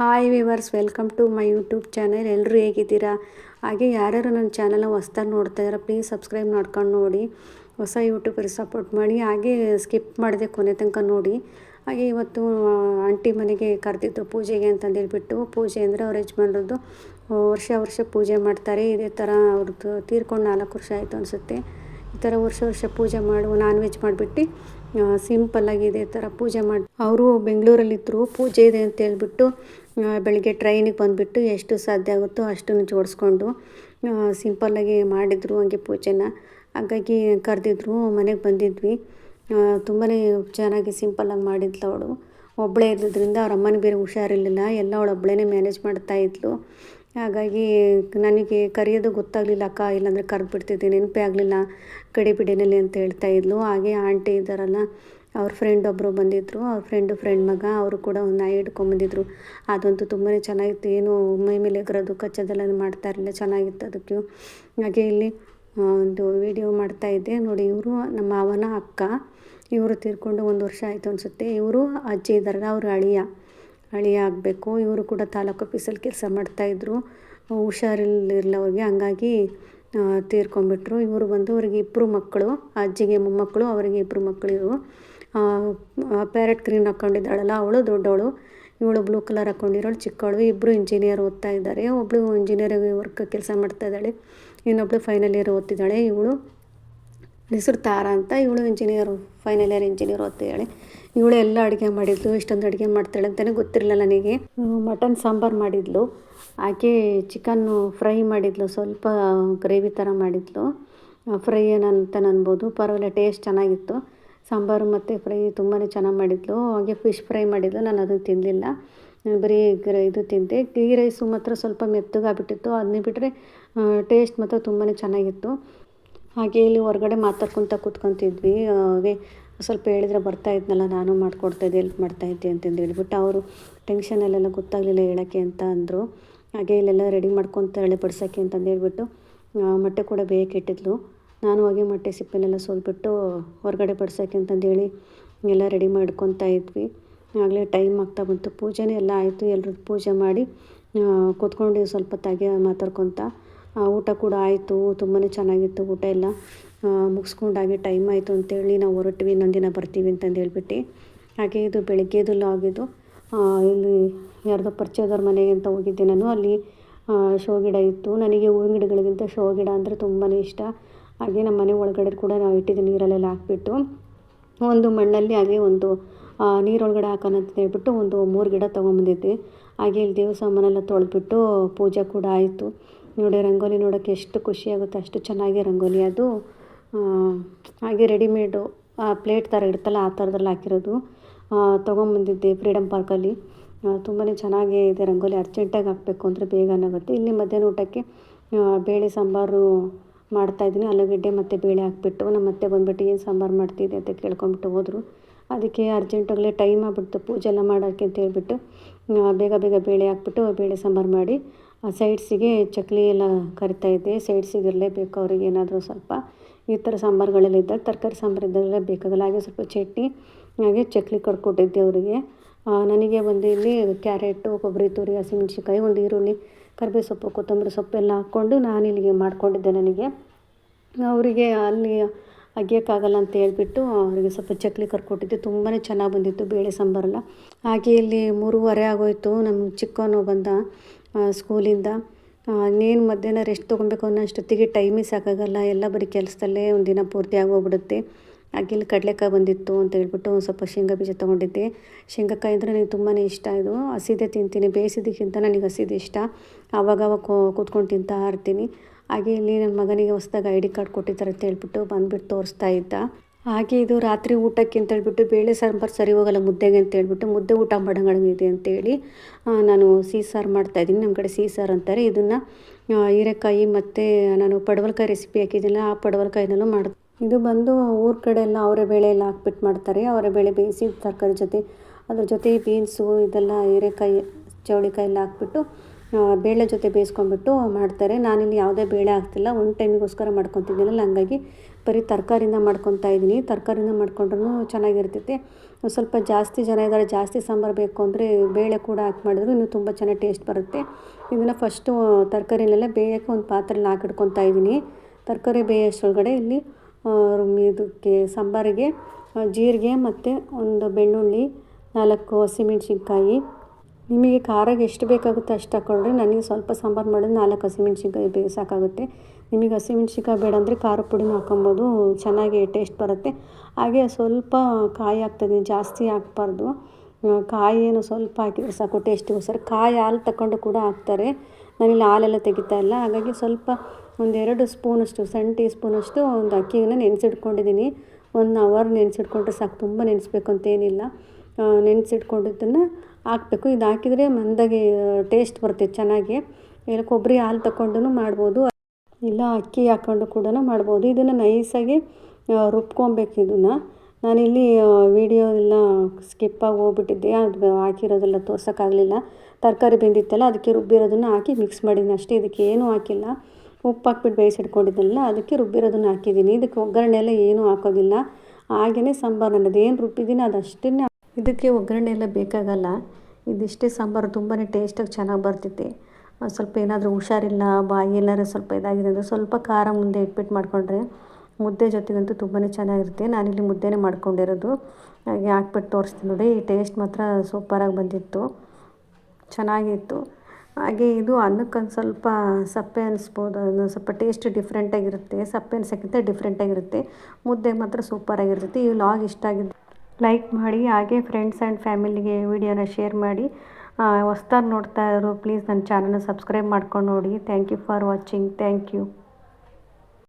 Hi viewers welcome to my YouTube channel ಎಲ್ಲರೂ ಹೇಗಿದ್ದೀರಾ? ಹಾಗೆ ಯಾರ್ಯಾರು ನನ್ನ ಚಾನಲ್ನ ಹೊಸ್ದಾಗಿ ನೋಡ್ತಾ ಇದ್ದಾರೆ ಪ್ಲೀಸ್ ಸಬ್ಸ್ಕ್ರೈಬ್ ಮಾಡ್ಕೊಂಡು ನೋಡಿ. ಹೊಸ ಯೂಟ್ಯೂಬರಿಗೆ ಸಪೋರ್ಟ್ ಮಾಡಿ. ಹಾಗೆ ಸ್ಕಿಪ್ ಮಾಡಿದೆ ಕೊನೆ ತನಕ ನೋಡಿ. ಹಾಗೆ ಇವತ್ತು ಆಂಟಿ ಮನೆಗೆ ಕರೆದಿದ್ದು ಪೂಜೆಗೆ ಅಂತಂದೇಳ್ಬಿಟ್ಟು ಪೂಜೆ ಅಂದರೆ ಅವ್ರ ಯಜಮಾನ್ರದ್ದು ವರ್ಷ ವರ್ಷ ಪೂಜೆ ಮಾಡ್ತಾರೆ. ಇದೇ ಥರ ಅವ್ರದ್ದು ತೀರ್ಕೊಂಡು ನಾಲ್ಕು ವರ್ಷ ಆಯಿತು ಅನಿಸುತ್ತೆ. ಈ ಥರ ವರ್ಷ ವರ್ಷ ಪೂಜೆ ಮಾಡು ನಾನ್ ವೆಜ್ ಮಾಡಿಬಿಟ್ಟು ಸಿಂಪಲ್ಲಾಗಿ ಇದೇ ಥರ ಪೂಜೆ ಮಾಡಿ ಅವರು ಬೆಂಗಳೂರಲ್ಲಿದ್ದರು ಪೂಜೆ ಇದೆ ಅಂತ ಹೇಳ್ಬಿಟ್ಟು ಬೆಳಗ್ಗೆ ಟ್ರೈನಿಗೆ ಬಂದುಬಿಟ್ಟು ಎಷ್ಟು ಸಾಧ್ಯ ಆಗುತ್ತೋ ಅಷ್ಟನ್ನು ಜೋಡಿಸ್ಕೊಂಡು ಸಿಂಪಲ್ಲಾಗಿ ಮಾಡಿದರು ಹಂಗೆ ಪೂಜೆನ. ಹಾಗಾಗಿ ಕರೆದಿದ್ರು, ಮನೆಗೆ ಬಂದಿದ್ವಿ. ತುಂಬಾ ಚೆನ್ನಾಗಿ ಸಿಂಪಲ್ಲಾಗಿ ಮಾಡಿದ್ಲು ಅವಳು. ಒಬ್ಬಳೇ ಇರೋದ್ರಿಂದ ಅವ್ರ ಅಮ್ಮನಿಗೆ ಬೇರೆ ಹುಷಾರಿರಲಿಲ್ಲ. ಎಲ್ಲ ಅವಳು ಒಬ್ಬಳೇ ಮ್ಯಾನೇಜ್ ಮಾಡ್ತಾ ಇದ್ಲು. ಹಾಗಾಗಿ ನನಗೆ ಕರೆಯೋದು ಗೊತ್ತಾಗಲಿಲ್ಲ, ಅಕ್ಕ, ಇಲ್ಲಾಂದರೆ ಕರ್ದು ಬಿಡ್ತಿದ್ದೆ ನೆನಪೇ ಆಗಲಿಲ್ಲ ಕಡಿ ಬಿಡಿನಲ್ಲಿ ಅಂತ ಹೇಳ್ತಾ ಇದ್ಲು. ಹಾಗೆ ಆಂಟಿ ಇದ್ದಾರಲ್ಲ, ಅವ್ರ ಫ್ರೆಂಡ್ ಒಬ್ಬರು ಬಂದಿದ್ದರು ಅವ್ರ ಫ್ರೆಂಡು ಫ್ರೆಂಡ್ ಮಗ, ಅವರು ಕೂಡ ಒಂದು ನಾಯಿ ಹಿಡ್ಕೊಂಬಂದಿದ್ರು ಅದಂತೂ ತುಂಬಾ ಚೆನ್ನಾಗಿತ್ತು, ಏನು ಮೈ ಮೇಲೆ ಎಗರೋದು ಕಚ್ಚೋದೆಲ್ಲ ಮಾಡ್ತಾ ಇರಲಿಲ್ಲ, ಚೆನ್ನಾಗಿತ್ತು ಅದಕ್ಕೆ. ಹಾಗೆ ಇಲ್ಲಿ ಒಂದು ವಿಡಿಯೋ ಮಾಡ್ತಾ ಇದ್ದೆ. ನೋಡಿ, ಇವರು ನಮ್ಮ ಅವನ ಅಕ್ಕ, ಇವರು ತೀರ್ಕೊಂಡು ಒಂದು ವರ್ಷ ಆಯಿತು ಅನಿಸುತ್ತೆ. ಇವರು ಅಜ್ಜಿ ಇದ್ದಾರಲ್ಲ, ಅವರು ಅಳಿಯ. ಅಳಿಯ ಆಗಬೇಕು. ಇವರು ಕೂಡ ತಾಲೂಕು ಆಫೀಸಲ್ಲಿ ಕೆಲಸ ಮಾಡ್ತಾಯಿದ್ರು ಹುಷಾರಿರಲಿಲ್ಲ ಅವ್ರಿಗೆ ಹಂಗಾಗಿ ತೀರ್ಕೊಂಬಿಟ್ರು ಇವರು ಬಂದು ಅವ್ರಿಗೆ ಇಬ್ಬರು ಮಕ್ಕಳು, ಅಜ್ಜಿಗೆ ಮೊಮ್ಮಕ್ಕಳು, ಅವರಿಗೆ ಇಬ್ಬರು ಮಕ್ಕಳು ಇವರು. ಪ್ಯಾರೆಟ್ ಗ್ರೀನ್ ಹಾಕ್ಕೊಂಡಿದ್ದಾಳಲ್ಲ ಅವಳು ದೊಡ್ಡವಳು. ಇವಳು ಬ್ಲೂ ಕಲರ್ ಹಾಕ್ಕೊಂಡಿರೋಳು ಚಿಕ್ಕವಳು. ಇಬ್ಬರು ಇಂಜಿನಿಯರ್ ಓದ್ತಾ ಇದ್ದಾರೆ. ಒಬ್ಬಳು ಇಂಜಿನಿಯರಿಂಗ್ ವರ್ಕ್ ಕೆಲಸ ಮಾಡ್ತಾ ಇದ್ದಾಳೆ. ಇನ್ನೊಬ್ಳು ಫೈನಲ್ ಇಯರ್ ಓದ್ತಿದ್ದಾಳೆ. ಇವಳು ಹೆಸರು ತಾರಾ ಅಂತ. ಇವಳು ಇಂಜಿನಿಯರ್ ಫೈನಲ್ ಇಯರ್ ಇಂಜಿನಿಯರ್ ಓದ್ತಿದ್ದಾಳೆ ಇವಳು ಎಲ್ಲ ಅಡುಗೆ ಮಾಡಿದ್ಲು, ಇಷ್ಟೊಂದು ಅಡುಗೆ ಮಾಡ್ತಾಳೆ ಅಂತಲೇ ಗೊತ್ತಿರಲಿಲ್ಲ ನನಗೆ. ಮಟನ್ ಸಾಂಬಾರು ಮಾಡಿದ್ಲು. ಆಕೆ ಚಿಕನ್ನು ಫ್ರೈ ಮಾಡಿದ್ಲು, ಸ್ವಲ್ಪ ಗ್ರೇವಿ ಥರ ಮಾಡಿದ್ಲು. ಫ್ರೈ ಏನಂತ ಅನ್ಬೋದು. ಪರವಾಗಿಲ್ಲ ಟೇಸ್ಟ್ ಚೆನ್ನಾಗಿತ್ತು. ಸಾಂಬಾರು ಮತ್ತು ಫ್ರೈ ತುಂಬಾ ಚೆನ್ನಾಗಿ ಮಾಡಿದ್ಲು. ಹಾಗೆ ಫಿಶ್ ಫ್ರೈ ಮಾಡಿದ್ಲು, ನಾನು ಅದನ್ನು ತಿನ್ನಲಿಲ್ಲ ಬರೀ ಇದು ತಿಂದೆ. ಗೀ ರೈಸು ಮಾತ್ರ ಸ್ವಲ್ಪ ಮೆತ್ತಗಾಗ್ಬಿಟ್ಟಿತ್ತು. ಅದನ್ನ ಬಿಟ್ಟರೆ ಟೇಸ್ಟ್ ಮಾತ್ರ ತುಂಬಾ ಚೆನ್ನಾಗಿತ್ತು. ಹಾಗೆ ಇಲ್ಲಿ ಹೊರಗಡೆ ಮಾತಾಡ್ಕೊತ ಕೂತ್ಕೊತಿದ್ವಿ. ಹಾಗೆ ಸ್ವಲ್ಪ ಹೇಳಿದ್ರೆ ಬರ್ತಾ ಇದ್ನಲ್ಲ, ನಾನು ಮಾಡ್ಕೊಡ್ತಾಯಿದ್ದೆ ಹೆಲ್ಪ್ ಮಾಡ್ತಾಯಿದ್ದೆ ಅಂತಂದು ಹೇಳ್ಬಿಟ್ಟು ಅವರು ಟೆನ್ಷನಲ್ಲೆಲ್ಲ ಗೊತ್ತಾಗಲಿಲ್ಲ ಹೇಳೋಕ್ಕೆ ಅಂತ ಅಂದರು. ಹಾಗೆ ಇಲ್ಲೆಲ್ಲ ರೆಡಿ ಮಾಡ್ಕೊತ ಹೇಳಿ ಬಡ್ಸೋಕ್ಕೆ ಅಂತಂದು ಹೇಳ್ಬಿಟ್ಟು ಮೊಟ್ಟೆ ಕೂಡ ಬೇಯಕ್ಕೆ ನಾನು ಹಾಗೆ ಮೊಟ್ಟೆ ಸಿಪ್ಪೆನೆಲ್ಲ ಸೋಲ್ಬಿಟ್ಟು ಹೊರಗಡೆ ಬಡ್ಸೋಕ್ಕೆ ಅಂತಂದೇಳಿ ಎಲ್ಲ ರೆಡಿ ಮಾಡ್ಕೊತಾ ಇದ್ವಿ. ಆಗಲೇ ಟೈಮ್ ಆಗ್ತಾ ಬಂತು. ಪೂಜೆನೇ ಎಲ್ಲ ಆಯಿತು. ಎಲ್ಲರೂ ಪೂಜೆ ಮಾಡಿ ಕೂತ್ಕೊಂಡು ಸ್ವಲ್ಪ ತಾಗೆ ಮಾತಾಡ್ಕೊತ ಊಟ ಕೂಡ ಆಯಿತು. ತುಂಬಾ ಚೆನ್ನಾಗಿತ್ತು ಊಟ ಎಲ್ಲ. ಮುಗಿಸ್ಕೊಂಡಾಗೆ ಟೈಮ್ ಆಯಿತು ಅಂತೇಳಿ ನಾವು ಹೊರಟ್ವಿ ಇನ್ನೊಂದಿನ ಬರ್ತೀವಿ ಅಂತಂದು ಹೇಳ್ಬಿಟ್ಟು. ಹಾಗೆ ಇದು ಬೆಳಗ್ಗೆದು ಲಾಗ್ ಇದು ಆ, ಇಲ್ಲಿ ಯಾರ್ದೋ ಪರಿಚಯದವ್ರ ಮನೆಗೆ ಅಂತ ಹೋಗಿದ್ದೆ ನಾನು. ಅಲ್ಲಿ ಶೋ ಗಿಡ ಇತ್ತು. ನನಗೆ ಹೂವಿನ ಗಿಡಗಳಿಗಿಂತ ಶೋ ಗಿಡ ಅಂದರೆ ತುಂಬಾ ಇಷ್ಟ. ಹಾಗೆ ನಮ್ಮ ಮನೆ ಒಳಗಡೆ ಕೂಡ ನಾವು ಇಟ್ಟಿದ್ದೆ ನೀರಲ್ಲೆಲ್ಲ ಹಾಕ್ಬಿಟ್ಟು ಒಂದು ಮಣ್ಣಲ್ಲಿ ಹಾಗೆ ಒಂದು ನೀರೊಳಗಡೆ ಹಾಕೋಣ ಅಂತ ಹೇಳ್ಬಿಟ್ಟು ಒಂದು ಮೂರು ಗಿಡ ತೊಗೊಂಬಂದಿದ್ದೆ ಹಾಗೆ ಇಲ್ಲಿ ದೇವ್ರ ಸಾಮಾನೆಲ್ಲ ತೊಳೆದ್ಬಿಟ್ಟು ಪೂಜೆ ಕೂಡ ಆಯಿತು. ನೋಡಿ ರಂಗೋಲಿ ನೋಡೋಕ್ಕೆ ಎಷ್ಟು ಖುಷಿಯಾಗುತ್ತೆ ಅಷ್ಟು ಚೆನ್ನಾಗಿ ರಂಗೋಲಿ. ಅದು ಹಾಗೆ ರೆಡಿಮೇಡು ಪ್ಲೇಟ್ ಥರ ಇರುತ್ತಲ್ಲ, ಆ ಥರದಲ್ಲಿ ಹಾಕಿರೋದು. ತೊಗೊಂಬಂದಿದ್ದೆ ಫ್ರೀಡಮ್ ಪಾರ್ಕಲ್ಲಿ ತುಂಬಾ ಚೆನ್ನಾಗೇ ಇದೆ ರಂಗೋಲಿ ಅರ್ಜೆಂಟಾಗಿ ಹಾಕಬೇಕು ಅಂದರೆ ಬೇಗನೆ ಆಗುತ್ತೆ ಇಲ್ಲಿ ಮಧ್ಯಾಹ್ನ ಊಟಕ್ಕೆ ಬೇಳೆ ಸಾಂಬಾರು ಮಾಡ್ತಾಯಿದ್ದೀನಿ ಆಲೂಗಡ್ಡೆ ಮತ್ತು ಬೇಳೆ ಹಾಕ್ಬಿಟ್ಟು, ನಮ್ಮ ಅತ್ತೆ ಬಂದುಬಿಟ್ಟು ಏನು ಸಾಂಬಾರು ಮಾಡ್ತಿದ್ದೆ ಅಂತ ಕೇಳ್ಕೊಂಬಿಟ್ಟು ಹೋದರು. ಅದಕ್ಕೆ ಅರ್ಜೆಂಟಾಗಲೇ ಟೈಮ್ ಆಗ್ಬಿಡ್ತು, ಪೂಜೆ ಎಲ್ಲ ಮಾಡೋಕ್ಕೆ ಅಂತ ಹೇಳ್ಬಿಟ್ಟು ಬೇಗ ಬೇಗ ಬೇಳೆ ಹಾಕ್ಬಿಟ್ಟು, ಬೇಳೆ ಸಾಂಬಾರು ಮಾಡಿ ಸೈಡ್ಸಿಗೆ ಚಕ್ಲಿ ಎಲ್ಲ ಕರಿತಾಯಿದ್ದೆ ಸೈಡ್ಸಿಗೆ ಇರಲೇಬೇಕು ಅವ್ರಿಗೆ ಏನಾದರೂ ಸ್ವಲ್ಪ. ಈ ಥರ ಸಾಂಬಾರುಗಳೆಲ್ಲ ಇದ್ದಾಗ ತರಕಾರಿ ಸಾಂಬಾರು ಇದ್ದಾಗೆಲ್ಲ ಬೇಕಾಗಲ್ಲ. ಹಾಗೆ ಸ್ವಲ್ಪ ಚಟ್ನಿ, ಹಾಗೆ ಚಕ್ಲಿ ಕಡ್ಕೊಟ್ಟಿದ್ದೆ ಅವರಿಗೆ. ನನಗೆ ಒಂದು ಇಲ್ಲಿ ಕ್ಯಾರೆಟು, ಕೊಬ್ಬರಿ ತುರಿ, ಹಸಿಮೆಣ್ಸಿನ್ಕಾಯಿ, ಒಂದು ಈರುಳ್ಳಿ ಕರಿಬೇವು ಸೊಪ್ಪು, ಕೊತ್ತಂಬರಿ ಸೊಪ್ಪು ಎಲ್ಲ ಹಾಕ್ಕೊಂಡು ನಾನು ಇಲ್ಲಿಗೆ ಮಾಡ್ಕೊಂಡಿದ್ದೆ ನನಗೆ. ಅವರಿಗೆ ಅಲ್ಲಿ ಅಗಿಯೋಕ್ಕಾಗಲ್ಲ ಅಂತ ಹೇಳ್ಬಿಟ್ಟು ಅವರಿಗೆ ಸ್ವಲ್ಪ ಚಕ್ಲಿ ಕರ್ಕೊಟ್ಟಿದ್ದೆ. ತುಂಬಾ ಚೆನ್ನಾಗಿ ಬಂದಿತ್ತು ಬೇಳೆ ಸಾಂಬಾರೆಲ್ಲ. ಹಾಗೆ ಇಲ್ಲಿ ಮೂರುವರೆ ಆಗೋಯಿತು. ನಮ್ಮ ಚಿಕ್ಕವನು ಬಂದ ಸ್ಕೂಲಿಂದ ಇನ್ನೇನು ಮಧ್ಯಾಹ್ನ ರೆಸ್ಟ್ ತೊಗೊಬೇಕು ಅನ್ನೋ ಅಷ್ಟೊತ್ತಿಗೆ ಟೈಮೇ ಸಾಕಾಗಲ್ಲ. ಎಲ್ಲ ಬರೀ ಕೆಲಸದಲ್ಲೇ ಒಂದು ದಿನ ಪೂರ್ತಿ ಆಗೋಗ್ಬಿಡುತ್ತೆ. ಆಗಿಲ್ಲಿ ಕಡಲೆಕಾಯಿ ಬಂದಿತ್ತು ಅಂತ ಹೇಳ್ಬಿಟ್ಟು ಒಂದು ಸ್ವಲ್ಪ ಶೇಂಗಾ ಬೀಜ ತೊಗೊಂಡಿದ್ದೆ. ಶೇಂಗಾಕಾಯಿ ಅಂದರೆ ನನಗೆ ತುಂಬಾ ಇಷ್ಟ. ಇದು ಹಸಿದೆ ತಿಂತೀನಿ ಬೇಯಿಸಿದ್ದಕ್ಕಿಂತ ನನಗೆ ಹಸಿದು ಇಷ್ಟ. ಆವಾಗ ಅವಾಗ ಕೂ- ಕೂತ್ಕೊಂಡು ತಿಂತಾ ಇರ್ತೀನಿ. ಹಾಗೆ ಇಲ್ಲಿ ನನ್ನ ಮಗನಿಗೆ ಹೊಸ್ದಾಗಿ ಐ ಡಿ ಕಾರ್ಡ್ ಕೊಟ್ಟಿದ್ದಾರೆ ಅಂತ ಹೇಳ್ಬಿಟ್ಟು ಬಂದುಬಿಟ್ಟು ತೋರಿಸ್ತಾ ಇದ್ದ. ಹಾಗೆ ಇದು ರಾತ್ರಿ ಊಟಕ್ಕೆ ಅಂತ ಹೇಳ್ಬಿಟ್ಟು ಬೇಳೆ ಸಾಂಬಾರು ಸರಿ ಹೋಗಲ್ಲ ಮುದ್ದೆಗೆ ಅಂತ ಹೇಳ್ಬಿಟ್ಟು ಮುದ್ದೆ ಊಟ ಮಾಡೋಂಗಿದೆ ಅಂತೇಳಿ ನಾನು ಸಿಹಿ ಸಾರು ಮಾಡ್ತಾಯಿದ್ದೀನಿ ನಮ್ಮ ಕಡೆ ಸಿಹಿ ಸಾರು ಅಂತಾರೆ. ಇದನ್ನು ಹೀರೆಕಾಯಿ ಮತ್ತು ನಾನು ಪಡವಲ್ಕಾಯಿ ರೆಸಿಪಿ ಹಾಕಿದ್ದೀನಲ್ಲ, ಆ ಪಡವಲಕಾಯಿನಲ್ಲೂ ಮಾಡಿ ಇದು ಬಂದು ಊರ ಕಡೆ ಎಲ್ಲ ಅವರೇ ಬೇಳೆ ಎಲ್ಲ ಹಾಕ್ಬಿಟ್ಟು ಮಾಡ್ತಾರೆ. ಅವರೇ ಬೇಳೆ ಬೇಯಿಸಿ ತರಕಾರಿ ಜೊತೆ, ಅದ್ರ ಜೊತೆ ಬೀನ್ಸು, ಇದೆಲ್ಲ ಹೀರೆಕಾಯಿ, ಚೌಳಿಕಾಯಿ ಎಲ್ಲ ಹಾಕ್ಬಿಟ್ಟು ಬೇಳೆ ಜೊತೆ ಬೇಯಿಸ್ಕೊಂಡ್ಬಿಟ್ಟು ಮಾಡ್ತಾರೆ. ನಾನಿಲ್ಲಿ ಯಾವುದೇ ಬೇಳೆ ಹಾಕ್ತಿಲ್ಲ. ಒಂದು ಟೈಮಿಗೋಸ್ಕರ ಮಾಡ್ಕೊತಿದ್ದೀನಲ್ಲ, ಹಂಗಾಗಿ ಬರೀ ತರಕಾರಿಯಿಂದ ಮಾಡ್ಕೊತಾ ಇದ್ದೀನಿ. ತರಕಾರಿಯಿಂದ ಮಾಡ್ಕೊಂಡ್ರೂ ಚೆನ್ನಾಗಿರ್ತೈತೆ. ಸ್ವಲ್ಪ ಜಾಸ್ತಿ ಜನ ಇದ್ದಾರೆ ಜಾಸ್ತಿ ಸಾಂಬಾರು ಬೇಕು ಅಂದರೆ ಬೇಳೆ ಕೂಡ ಹಾಕಿ ಮಾಡಿದ್ರು ಇನ್ನೂ ತುಂಬ ಚೆನ್ನಾಗಿ ಟೇಸ್ಟ್ ಬರುತ್ತೆ. ಇದನ್ನು ಫಸ್ಟು ತರಕಾರಿನೆಲ್ಲ ಬೇಯೋಕ್ಕೆ ಒಂದು ಪಾತ್ರೆಲಿ ಹಾಕಿಡ್ಕೊತಾ ಇದ್ದೀನಿ. ತರಕಾರಿ ಬೇಯೋಷ್ಟೊಳಗಡೆ ಇಲ್ಲಿ ಇದಕ್ಕೆ ಸಾಂಬಾರಿಗೆ ಜೀರಿಗೆ ಮತ್ತು ಒಂದು ಬೆಳ್ಳುಳ್ಳಿ, ನಾಲ್ಕು ಹಸಿಮೆಣ್ಸಿನ್ಕಾಯಿ ನಿಮಗೆ ಖಾರಕ್ಕೆ ಎಷ್ಟು ಬೇಕಾಗುತ್ತೆ ಅಷ್ಟು ಹಾಕ್ಕೊಂಡ್ರೆ ನನಗೆ ಸ್ವಲ್ಪ ಸಾಂಬಾರು ಮಾಡಿದ್ರೆ ನಾಲ್ಕು ಹಸಿಮೆಣ್ಸಿನ್ಕಾಯಿ ಬೇ ಸಾಕಾಗುತ್ತೆ. ನಿಮಗೆ ಹಸಿಮೆಣ್ಸಿನ್ಕಾಯಿ ಬೇಡ ಅಂದರೆ ಖಾರ ಪುಡಿನೂ ಹಾಕೊಬೋದು ಚೆನ್ನಾಗಿ ಟೇಸ್ಟ್ ಬರುತ್ತೆ. ಹಾಗೆ ಸ್ವಲ್ಪ ಕಾಯಿ ಹಾಕ್ತದೆ ಜಾಸ್ತಿ ಹಾಕ್ಬಾರ್ದು ಕಾಯಿ ಏನು ಸ್ವಲ್ಪ ಹಾಕಿದರೆ ಸಾಕು ಟೇಸ್ಟಿಗೋಸ್ಕರ ಕಾಯಿ ಹಾಲು ತಗೊಂಡು ಕೂಡ ಹಾಕ್ತಾರೆ. ನಾನಿಲ್ಲಿ ಹಾಲೆಲ್ಲ ತೆಗಿತಾ ಇಲ್ಲ. ಹಾಗಾಗಿ ಸ್ವಲ್ಪ ಒಂದೆರಡು ಸ್ಪೂನಷ್ಟು, ಸಣ್ಣ ಟೀ ಸ್ಪೂನಷ್ಟು ಒಂದು ಅಕ್ಕಿಯನ್ನು ನೆನೆಸಿಟ್ಕೊಂಡಿದ್ದೀನಿ. ಒನ್ ಅವರ್ ನೆನೆಸಿಟ್ಕೊಂಡ್ರೆ ಸಾಕು, ತುಂಬ ನೆನೆಸ್ಬೇಕು ಅಂತೇನಿಲ್ಲ ನೆನೆಸಿಟ್ಕೊಂಡಿದ್ದನ್ನು ಹಾಕಬೇಕು. ಇದು ಹಾಕಿದರೆ ಮಂದಾಗಿ ಟೇಸ್ಟ್ ಬರುತ್ತೆ ಚೆನ್ನಾಗಿ. ಇಲ್ಲ ಕೊಬ್ಬರಿ ಹಾಲು ತಗೊಂಡು ಮಾಡ್ಬೋದು. ಇಲ್ಲ ಅಕ್ಕಿ ಹಾಕ್ಕೊಂಡು ಕೂಡ ಮಾಡ್ಬೋದು. ಇದನ್ನು ನೈಸಾಗಿ ರುಬ್ಕೊಬೇಕು ಇದನ್ನು. ನಾನಿಲ್ಲಿ ವಿಡಿಯೋ ಎಲ್ಲ ಸ್ಕಿಪ್ಪಾಗಿ ಹೋಗ್ಬಿಟ್ಟಿದ್ದೆ. ಅದು ಹಾಕಿರೋದೆಲ್ಲ ತೋರ್ಸೋಕ್ಕಾಗಲಿಲ್ಲ. ತರಕಾರಿ ಬೆಂದಿತ್ತಲ್ಲ, ಅದಕ್ಕೆ ರುಬ್ಬಿರೋದನ್ನು ಹಾಕಿ ಮಿಕ್ಸ್ ಮಾಡಿದ್ದೀನಿ ಅಷ್ಟೇ, ಇದಕ್ಕೆ ಏನೂ ಹಾಕಿಲ್ಲ. ಉಪ್ಪು ಹಾಕ್ಬಿಟ್ಟು ಬೇಯಿಸಿಟ್ಕೊಂಡಿದ್ದಲ್ಲ ಅದಕ್ಕೆ ರುಬ್ಬಿರೋದನ್ನು ಹಾಕಿದ್ದೀನಿ. ಇದಕ್ಕೆ ಒಗ್ಗರಣೆ ಎಲ್ಲ ಏನೂ ಹಾಕೋದಿಲ್ಲ. ಹಾಗೆಯೇ ಸಾಂಬಾರು ನನ್ನದು. ಏನು ರುಬ್ಬಿದ್ದೀನಿ ಅದಷ್ಟೇ ಇದಕ್ಕೆ ಒಗ್ಗರಣೆ ಎಲ್ಲ ಬೇಕಾಗಲ್ಲ. ಇದಿಷ್ಟೇ ಸಾಂಬಾರು ತುಂಬಾ ಟೇಸ್ಟಾಗಿ ಚೆನ್ನಾಗಿ ಬರ್ತೈತೆ ಸ್ವಲ್ಪ ಏನಾದರೂ ಹುಷಾರಿಲ್ಲ, ಬಾಯಿ ಎಲ್ಲಾರು ಸ್ವಲ್ಪ ಇದಾಗಿದೆ ಅಂದರೆ ಸ್ವಲ್ಪ ಖಾರ ಮುಂದೆ ಇಟ್ಬಿಟ್ಟು ಮಾಡಿಕೊಂಡ್ರೆ ಮುದ್ದೆ ಜೊತೆಗಂತೂ ತುಂಬಾ ಚೆನ್ನಾಗಿರುತ್ತೆ. ನಾನಿಲ್ಲಿ ಮುದ್ದೆನೇ ಮಾಡ್ಕೊಂಡಿರೋದು. ಹಾಗೆ ಹಾಕ್ಬಿಟ್ಟು ತೋರಿಸ್ತೀನಿ ನೋಡಿ, ಈ ಟೇಸ್ಟ್ ಮಾತ್ರ ಸೂಪರಾಗಿ ಬಂದಿತ್ತು. ಚೆನ್ನಾಗಿತ್ತು. ಹಾಗೆ ಇದು ಅನ್ನಕ್ಕೊಂದು ಸ್ವಲ್ಪ ಸಪ್ಪೆ ಅನಿಸ್ಬೋದು, ಅದನ್ನು ಸ್ವಲ್ಪ ಟೇಸ್ಟ್ ಡಿಫ್ರೆಂಟಾಗಿರುತ್ತೆ ಸಪ್ಪೆ ಅನ್ಸೋಕ್ಕಿಂತ ಡಿಫ್ರೆಂಟಾಗಿರುತ್ತೆ ಮುದ್ದೆಗೆ ಮಾತ್ರ ಸೂಪರಾಗಿರುತ್ತೆ ಈ ಲಾಗ್ ಇಷ್ಟ ಆಗಿದ್ದು ಲೈಕ್ ಮಾಡಿ, ಹಾಗೆ ಫ್ರೆಂಡ್ಸ್ ಆ್ಯಂಡ್ ಫ್ಯಾಮಿಲಿಗೆ ವಿಡಿಯೋನ ಶೇರ್ ಮಾಡಿ. ಹೊಸ್ದಾಗಿ ನೋಡ್ತಾ ಇರೋರು ಪ್ಲೀಸ್ ನನ್ನ ಚಾನಲ್ನ ಸಬ್ಸ್ಕ್ರೈಬ್ ಮಾಡ್ಕೊಂಡು ನೋಡಿ. Thank you for watching thank you